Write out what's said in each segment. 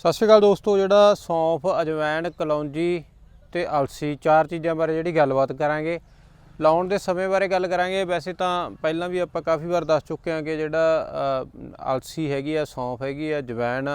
ਸਤਿ ਸ਼੍ਰੀ ਅਕਾਲ ਦੋਸਤੋ, ਜਿਹੜਾ ਸੌਂਫ ਅਜਵਾਇਣ ਕਲੌਂਜੀ ਤੇ ਅਲਸੀ, ਚਾਰ ਚੀਜ਼ਾਂ ਬਾਰੇ ਜਿਹੜੀ ਗੱਲਬਾਤ ਕਰਾਂਗੇ। ਲਾਉਣ ਦੇ ਸਮੇਂ ਬਾਰੇ ਗੱਲ ਕਰਾਂਗੇ। ਵੈਸੇ ਤਾਂ ਪਹਿਲਾਂ ਵੀ ਆਪਾਂ ਕਾਫੀ ਵਾਰ ਦੱਸ ਚੁੱਕੇ ਹਾਂ ਕਿ ਜਿਹੜਾ ਅਲਸੀ ਹੈਗੀ ਆ, ਸੌਂਫ ਹੈਗੀ ਆ ਅਜਵਾਇਣ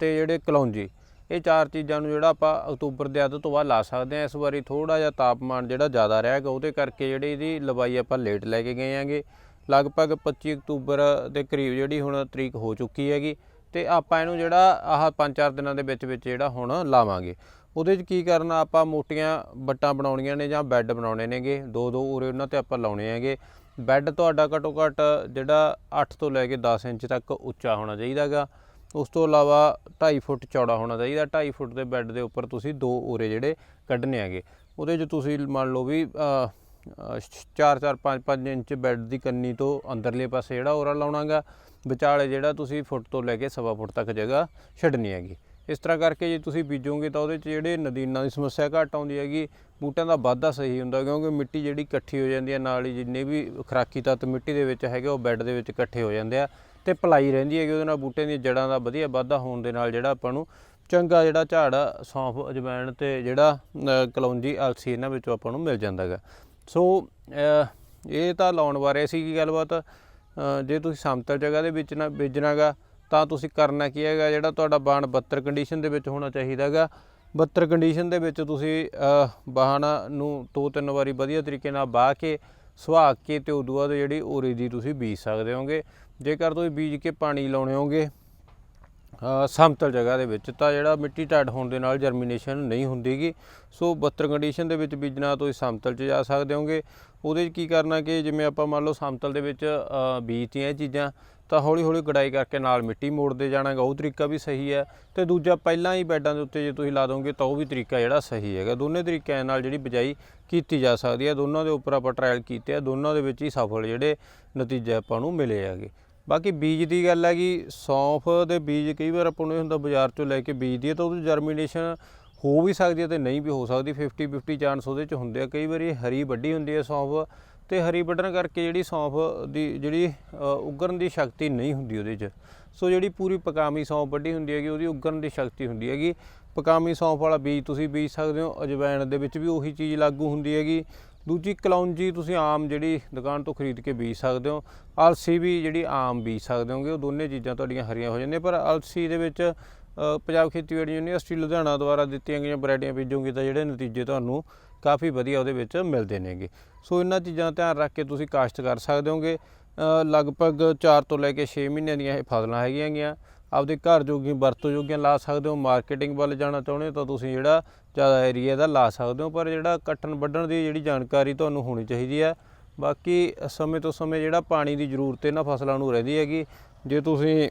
ਤੇ ਜਿਹੜੇ ਕਲੌਂਜੀ, ਇਹ ਚਾਰ ਚੀਜ਼ਾਂ ਨੂੰ ਜਿਹੜਾ ਆਪਾਂ ਅਕਤੂਬਰ ਦੇ ਅੱਧ ਤੋਂ ਬਾਅਦ ਲਾ ਸਕਦੇ ਹਾਂ। ਇਸ ਵਾਰੀ ਥੋੜਾ ਜਿਹਾ ਤਾਪਮਾਨ ਜਿਹੜਾ ਜ਼ਿਆਦਾ ਰਹੇਗਾ ਉਹਦੇ ਕਰਕੇ ਜਿਹੜੀ ਇਹਦੀ ਲਵਾਈ ਆਪਾਂ ਲੇਟ ਲੈ ਕੇ ਗਏ ਆਂਗੇ ਲਗਭਗ 25 ਅਕਤੂਬਰ ਦੇ ਕਰੀਬ ਜਿਹੜੀ ਹੁਣ ਤਰੀਕ ਹੋ ਚੁੱਕੀ ਹੈਗੀ। ਤੇ ਆਪਾਂ ਇਹਨੂੰ ਜਿਹੜਾ ਆਹ 5-4 ਦਿਨਾਂ ਦੇ ਵਿੱਚ ਵਿੱਚ ਜਿਹੜਾ ਹੁਣ ਲਾਵਾਂਗੇ। ਉਹਦੇ 'ਚ ਕੀ ਕਰਨਾ ਆਪਾਂ ਮੋਟੀਆਂ ਬੱਟਾਂ ਬਣਾਉਣੀਆਂ ਨੇ ਜਾਂ ਬੈੱਡ ਬਣਾਉਣੇ ਨੇਗੇ। ਦੋ ਦੋ ਉਰੇ ਉਹਨਾਂ ਤੇ ਆਪਾਂ ਲਾਉਣੇ ਹੈਗੇ। ਬੈੱਡ ਤੁਹਾਡਾ ਘੱਟੋ ਘੱਟ ਜਿਹੜਾ 8 ਤੋਂ ਲੈ ਕੇ 10 ਇੰਚ ਤੱਕ ਉੱਚਾ ਹੋਣਾ ਚਾਹੀਦਾਗਾ। ਉਸ ਤੋਂ ਇਲਾਵਾ 2.5 ਫੁੱਟ ਚੌੜਾ ਹੋਣਾ ਚਾਹੀਦਾ। 2.5 ਫੁੱਟ ਦੇ ਬੈੱਡ ਦੇ ਉੱਪਰ ਤੁਸੀਂ ਦੋ ਉਰੇ ਜਿਹੜੇ ਕੱਢਣੇ ਹੈਗੇ। ਉਹਦੇ 'ਚ ਤੁਸੀਂ ਮੰਨ ਲਓ ਵੀ 4-4 5-5 ਇੰਚ ਬੈੱਡ ਦੀ ਕੰਨੀ ਤੋਂ ਅੰਦਰਲੇ ਪਾਸੇ ਜਿਹੜਾ ਉਰਾ ਲਾਉਣਾਗਾ। ਵਿਚਾਲੇ ਜਿਹੜਾ ਤੁਸੀਂ ਫੁੱਟ ਤੋਂ ਲੈ ਕੇ ਸਵਾ ਫੁੱਟ ਤੱਕ ਜਗ੍ਹਾ ਛੱਡਣੀ ਹੈਗੀ। ਇਸ ਤਰ੍ਹਾਂ ਕਰਕੇ ਜੇ ਤੁਸੀਂ ਬੀਜੋਗੇ ਤਾਂ ਉਹਦੇ 'ਚ ਜਿਹੜੇ ਨਦੀਨਾਂ ਦੀ ਸਮੱਸਿਆ ਘੱਟ ਆਉਂਦੀ ਹੈਗੀ ਬੂਟਿਆਂ ਦਾ ਵਾਧਾ ਸਹੀ ਹੁੰਦਾ ਕਿਉਂਕਿ ਮਿੱਟੀ ਜਿਹੜੀ ਇਕੱਠੀ ਹੋ ਜਾਂਦੀ ਹੈ ਨਾਲ ਹੀ ਜਿੰਨੇ ਵੀ ਖੁਰਾਕੀ ਤੱਤ ਮਿੱਟੀ ਦੇ ਵਿੱਚ ਹੈਗੇ ਉਹ ਬੈੱਡ ਦੇ ਵਿੱਚ ਇਕੱਠੇ ਹੋ ਜਾਂਦੇ ਆ ਤੇ ਪਲਾਈ ਰਹਿੰਦੀ ਹੈਗੀ ਉਹਦੇ ਨਾਲ ਬੂਟਿਆਂ ਦੀਆਂ ਜੜਾਂ ਦਾ ਵਧੀਆ ਵਾਧਾ ਹੋਣ ਦੇ ਨਾਲ ਜਿਹੜਾ ਆਪਾਂ ਨੂੰ ਚੰਗਾ ਜਿਹੜਾ ਝਾੜ ਸੌਂਫ ਅਜਵਾਇਣ ਤੇ ਜਿਹੜਾ ਅ, ਕਲੌਂਜੀ ਅਲਸੀ ਇਹਨਾਂ ਵਿੱਚੋਂ ਆਪਾਂ ਨੂੰ ਮਿਲ ਜਾਂਦਾ ਹੈਗਾ। ਸੋ ਇਹ ਤਾਂ ਲਾਉਣ ਬਾਰੇ ਸੀ ਕੀ ਗੱਲਬਾਤ ਜੇ ਤੁਸੀਂ ਸਮਤਲ ਜਗ੍ਹਾ ਦੇ ਵਿੱਚ ਨਾ ਬੀਜਣਾਗਾ ਤਾਂ ਤੁਸੀਂ ਕਰਨਾ ਕੀ ਹੈਗਾ ਜਿਹੜਾ ਤੁਹਾਡਾ ਬਾਣ 72 ਕੰਡੀਸ਼ਨ ਦੇ ਵਿੱਚ ਹੋਣਾ ਚਾਹੀਦਾ ਹੈਗਾ 72 ਕੰਡੀਸ਼ਨ ਦੇ ਵਿੱਚ ਤੁਸੀਂ ਅ, ਬਾਣ ਨੂੰ ਦੋ ਤਿੰਨ ਵਾਰੀ ਵਧੀਆ ਤਰੀਕੇ ਨਾਲ ਬਾਹ ਕੇ ਸੁਹਾਗ ਕੇ ਤੇ ਉਦੋਂ ਬਾਅਦ ਜਿਹੜੀ ਓਰੇ ਦੀ ਤੁਸੀਂ ਬੀਜ ਸਕਦੇ ਹੋਗੇ। ਜੇਕਰ ਤੁਸੀਂ ਬੀਜ ਕੇ ਪਾਣੀ ਲਾਉਣੇ ਹੋਗੇ ਸਮਤਲ ਜਗ੍ਹਾ ਦੇ ਵਿੱਚ ਤਾਂ ਜਿਹੜਾ ਮਿੱਟੀ ਟਾਈਟ ਹੋਣ ਦੇ ਨਾਲ ਜਰਮੀਨੇਸ਼ਨ ਨਹੀਂ ਹੁੰਦੀਗੀ। ਸੋ 72 ਕੰਡੀਸ਼ਨ ਦੇ ਵਿੱਚ ਬੀਜਣਾ ਤੁਸੀਂ ਸਮਤਲ 'ਚ ਜਾ ਸਕਦੇ ਹੋਗੇ। ਉਹਦੇ 'ਚ ਕੀ ਕਰਨਾ ਕਿ ਜਿਵੇਂ ਆਪਾਂ ਮੰਨ ਲਓ ਸਮਤਲ ਦੇ ਵਿੱਚ ਬੀਜਤੀਆਂ ਇਹ ਚੀਜ਼ਾਂ, ਤਾਂ ਹੌਲੀ ਹੌਲੀ ਗੜਾਈ ਕਰਕੇ ਨਾਲ ਮਿੱਟੀ ਮੋੜਦੇ ਜਾਣਾਗਾ, ਉਹ ਤਰੀਕਾ ਵੀ ਸਹੀ ਹੈ। ਤੇ ਦੂਜਾ ਪਹਿਲਾਂ ਹੀ ਬੈਡਾਂ ਦੇ ਉੱਤੇ ਜੇ ਤੁਸੀਂ ਲਾ ਦੋਗੇ ਤਾਂ ਉਹ ਵੀ ਤਰੀਕਾ ਜਿਹੜਾ ਸਹੀ ਹੈਗਾ। ਦੋਨੇ ਤਰੀਕਿਆਂ ਨਾਲ ਜਿਹੜੀ ਬਿਜਾਈ ਕੀਤੀ ਜਾ ਸਕਦੀ ਹੈ। ਦੋਨਾਂ ਦੇ ਉੱਪਰ ਆਪਾਂ ਟਰਾਇਲ ਕੀਤੇ ਆ। ਦੋਨਾਂ ਦੇ ਵਿੱਚ ਹੀ ਸਫਲ ਜਿਹੜੇ ਨਤੀਜੇ ਆਪਾਂ ਨੂੰ ਮਿਲੇ ਹੈਗੇ। ਬਾਕੀ ਬੀਜ ਦੀ ਗੱਲ ਹੈਗੀ ਸੌਂਫ ਦੇ ਬੀਜ ਕਈ ਵਾਰ ਆਪਾਂ ਨੂੰ ਇਹ ਹੁੰਦਾ ਬਾਜ਼ਾਰ ਚੋਂ ਲੈ ਕੇ ਬੀਜ ਦਈਏ ਤਾਂ ਉਹਦੀ ਜਰਮੀਨੇਸ਼ਨ ਹੋ ਵੀ ਸਕਦੀ ਹੈ ਤੇ ਨਹੀਂ ਵੀ ਹੋ ਸਕਦੀ। 50 50 ਚਾਂਸ ਉਹਦੇ ਚ ਹੁੰਦੇ ਆ। ਕਈ ਵਾਰੀ ਹਰੀ ਵੱਡੀ ਹੁੰਦੀ ਹੈ ਸੌਂਫ ਤੇ ਹਰੀ ਵੱਢਣ ਕਰਕੇ ਜਿਹੜੀ ਸੌਂਫ ਦੀ ਜਿਹੜੀ ਅ, ਉਗਰਨ ਦੀ ਸ਼ਕਤੀ ਨਹੀਂ ਹੁੰਦੀ ਉਹਦੇ 'ਚ। ਸੋ ਜਿਹੜੀ ਪੂਰੀ ਪਕਾਮੀ ਸੌਂਫ ਵੱਡੀ ਹੁੰਦੀ ਹੈਗੀ ਉਹਦੀ ਉਗਰਨ ਦੀ ਸ਼ਕਤੀ ਹੁੰਦੀ ਹੈਗੀ। ਪਕਾਮੀ ਸੌਂਫ ਵਾਲਾ ਬੀਜ ਤੁਸੀਂ ਬੀਜ ਸਕਦੇ ਹੋ। ਅਜਵਾਇਣ ਦੇ ਵਿੱਚ ਵੀ ਉਹੀ ਚੀਜ਼ ਲਾਗੂ ਹੁੰਦੀ ਹੈਗੀ। ਦੂਜੀ ਕਲੌਂਜੀ ਤੁਸੀਂ ਆਮ ਜਿਹੜੀ ਦੁਕਾਨ ਤੋਂ ਖਰੀਦ ਕੇ ਬੀਜ ਸਕਦੇ ਹੋ। ਅਲਸੀ ਵੀ ਜਿਹੜੀ ਆਮ ਬੀਜ ਸਕਦੇ ਹੋਗੇ, ਉਹ ਦੋਨੇ ਚੀਜ਼ਾਂ ਤੁਹਾਡੀਆਂ ਹਰੀਆਂ ਹੋ ਜਾਂਦੀਆਂ। ਪਰ ਅਲਸੀ ਦੇ ਵਿੱਚ ਪੰਜਾਬ ਖੇਤੀਬਾੜੀ ਯੂਨੀਵਰਸਿਟੀ ਲੁਧਿਆਣਾ ਦੁਆਰਾ ਦਿੱਤੀਆਂ ਗਈਆਂ ਵੈਰਾਈਟੀਆਂ ਬੀਜੋਗੇ ਤਾਂ ਜਿਹੜੇ ਨਤੀਜੇ ਤੁਹਾਨੂੰ ਕਾਫੀ ਵਧੀਆ ਉਹਦੇ ਵਿੱਚ ਮਿਲਦੇ ਨੇਗੇ। ਸੋ ਇਹਨਾਂ ਚੀਜ਼ਾਂ ਦਾ ਧਿਆਨ ਰੱਖ ਕੇ ਤੁਸੀਂ ਕਾਸ਼ਤ ਕਰ ਸਕਦੇ ਹੋਗੇ। ਲਗਭਗ 4 ਤੋਂ ਲੈ ਕੇ 6 ਮਹੀਨਿਆਂ ਦੀਆਂ ਇਹ ਫਸਲਾਂ ਹੈਗੀਆਂ ਗੀਆਂ। ਆਪਦੇ ਘਰ ਜੋਗੀ ਵਰਤੋਂ ਜੋਗੀਆਂ ਲਾ ਸਕਦੇ ਹੋ ਮਾਰਕੀਟਿੰਗ ਵੱਲ ਜਾਣਾ ਚਾਹੁੰਦੇ ਹੋ ਤਾਂ ਤੁਸੀਂ ਜਿਹੜਾ ਜ਼ਿਆਦਾ ਏਰੀਆ ਦਾ ਲਾ ਸਕਦੇ ਹੋ, ਪਰ ਜਿਹੜਾ ਕੱਟਣ ਵੱਢਣ ਦੀ ਜਿਹੜੀ ਜਾਣਕਾਰੀ ਤੁਹਾਨੂੰ ਹੋਣੀ ਚਾਹੀਦੀ ਹੈ। ਬਾਕੀ ਸਮੇਂ ਤੋਂ ਸਮੇਂ ਜਿਹੜਾ ਪਾਣੀ ਦੀ ਜ਼ਰੂਰਤ ਇਹਨਾਂ ਫਸਲਾਂ ਨੂੰ ਰਹਿੰਦੀ ਹੈਗੀ, ਜੇ ਤੁਸੀਂ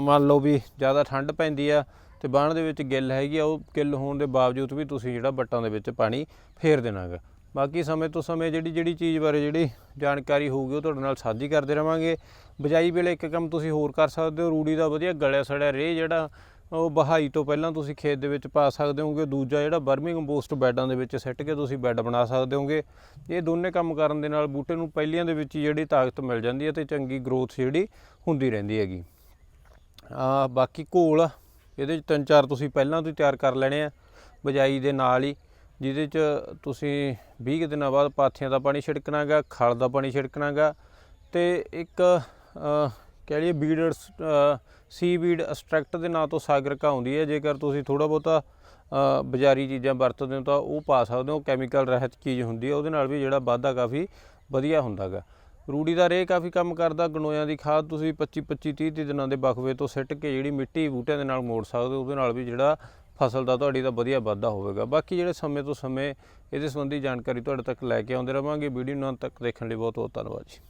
ਮੰਨ ਲਓ ਵੀ ਜ਼ਿਆਦਾ ਠੰਡ ਪੈਂਦੀ ਆ ਤੇ ਬਾਣ ਦੇ ਵਿੱਚ ਗਿੱਲ ਹੈਗੀ ਆ, ਉਹ ਗਿੱਲ ਹੋਣ ਦੇ ਬਾਵਜੂਦ ਵੀ ਤੁਸੀਂ ਜਿਹੜਾ ਬੱਟਾਂ ਦੇ ਵਿੱਚ ਪਾਣੀ ਫੇਰ ਦੇਣਾਗਾ। ਬਾਕੀ ਸਮੇਂ ਤੋਂ ਸਮੇਂ ਜਿਹੜੀ ਜਿਹੜੀ ਚੀਜ਼ ਬਾਰੇ ਜਿਹੜੀ ਜਾਣਕਾਰੀ ਹੋਊਗੀ ਉਹ ਤੁਹਾਡੇ ਨਾਲ ਸਾਂਝੀ ਕਰਦੇ ਰਵਾਂਗੇ। ਬਜਾਈ ਵੇਲੇ ਇੱਕ ਕੰਮ ਤੁਸੀਂ ਹੋਰ ਕਰ ਸਕਦੇ ਹੋ। ਰੂੜੀ ਦਾ ਵਧੀਆ ਗਲਿਆ ਸੜਿਆ ਰੇ ਜਿਹੜਾ ਉਹ ਬਹਾਈ ਤੋਂ ਪਹਿਲਾਂ ਤੁਸੀਂ ਖੇਤ ਦੇ ਵਿੱਚ ਪਾ ਸਕਦੇ ਹੋਗੇ ਦੂਜਾ ਜਿਹੜਾ ਬਰਮੀ ਕੰਪੋਸਟ ਬੈੱਡਾਂ ਦੇ ਵਿੱਚ ਸਿੱਟ ਕੇ ਤੁਸੀਂ ਬੈੱਡ ਬਣਾ ਸਕਦੇ ਹੋਗੇ ਇਹ ਦੋਨੇ ਕੰਮ ਕਰਨ ਦੇ ਨਾਲ ਬੂਟੇ ਨੂੰ ਪਹਿਲੀਆਂ ਦੇ ਵਿੱਚ ਹੀ ਜਿਹੜੀ ਤਾਕਤ ਮਿਲ ਜਾਂਦੀ ਹੈ ਤੇ ਚੰਗੀ ਗਰੋਥ ਜਿਹੜੀ ਹੁੰਦੀ ਰਹਿੰਦੀ ਹੈਗੀ। ਆ ਬਾਕੀ ਘੋਲ, ਇਹਦੇ ਚ ਤਿੰਨ ਚਾਰ ਤੁਸੀਂ ਪਹਿਲਾਂ ਤੋਂ ਹੀ ਤਿਆਰ ਕਰ ਲੈਣੇ ਆ। ਬਜਾਈ ਦੇ ਨਾਲ ਹੀ ਜਿਹਦੇ ਚ ਤੁਸੀਂ 20 ਕੁ ਦਿਨਾਂ ਬਾਅਦ ਪਾਥੀਆਂ ਦਾ ਪਾਣੀ ਛਿੜਕਣਾਗਾ ਖਲ ਦਾ ਪਾਣੀ ਛਿੜਕਣਾਗਾ ਤੇ ਇੱਕ ਕਹਿ ਲਈਏ ਬੀਡ ਸੀ ਬੀਡ ਐਕਸਟ੍ਰੈਕਟ ਦੇ ਨਾਂ ਤੋਂ ਸਾਗਰਿਕਾ ਆਉਂਦੀ ਹੈ। ਜੇਕਰ ਤੁਸੀਂ ਥੋੜਾ ਬਹੁਤਾ ਅ, ਬਾਜ਼ਾਰੀ ਚੀਜ਼ਾਂ ਵਰਤਦੇ ਹੋ ਤਾਂ ਉਹ ਪਾ ਸਕਦੇ ਹੋ। ਕੈਮੀਕਲ ਰਹਿਤ ਚੀਜ਼ ਹੁੰਦੀ ਹੈ। ਉਹਦੇ ਨਾਲ ਵੀ ਜਿਹੜਾ ਵਾਧਾ ਕਾਫੀ ਵਧੀਆ ਹੁੰਦਾਗਾ। ਰੂੜੀ ਦਾ ਰੇ ਕਾਫੀ ਕੰਮ ਕਰਦਾ। ਗਨੋਇਆਂ ਦੀ ਖਾਦ ਤੁਸੀਂ 25 25 30 30 ਦਿਨਾਂ ਦੇ ਬਖਵੇ ਤੋਂ ਸਿੱਟ ਕੇ ਜਿਹੜੀ ਮਿੱਟੀ ਬੂਟਿਆਂ ਦੇ ਨਾਲ ਮੋੜ ਸਕਦੇ ਹੋ। ਉਹਦੇ ਨਾਲ ਵੀ ਜਿਹੜਾ ਫਸਲ ਦਾ ਤੁਹਾਡੀ ਦਾ ਵਧੀਆ ਵਾਧਾ ਹੋਵੇਗਾ। ਬਾਕੀ ਜਿਹੜੇ ਸਮੇਂ ਤੋਂ ਸਮੇਂ ਇਹਦੇ ਸੰਬੰਧੀ ਜਾਣਕਾਰੀ ਤੁਹਾਡੇ ਤੱਕ ਲੈ ਕੇ ਆਉਂਦੇ ਰਵਾਂਗੇ। ਵੀਡੀਓ ਨੂੰ ਅੰਤ ਤੱਕ ਦੇਖਣ ਲਈ ਬਹੁਤ ਬਹੁਤ ਧੰਨਵਾਦ ਜੀ।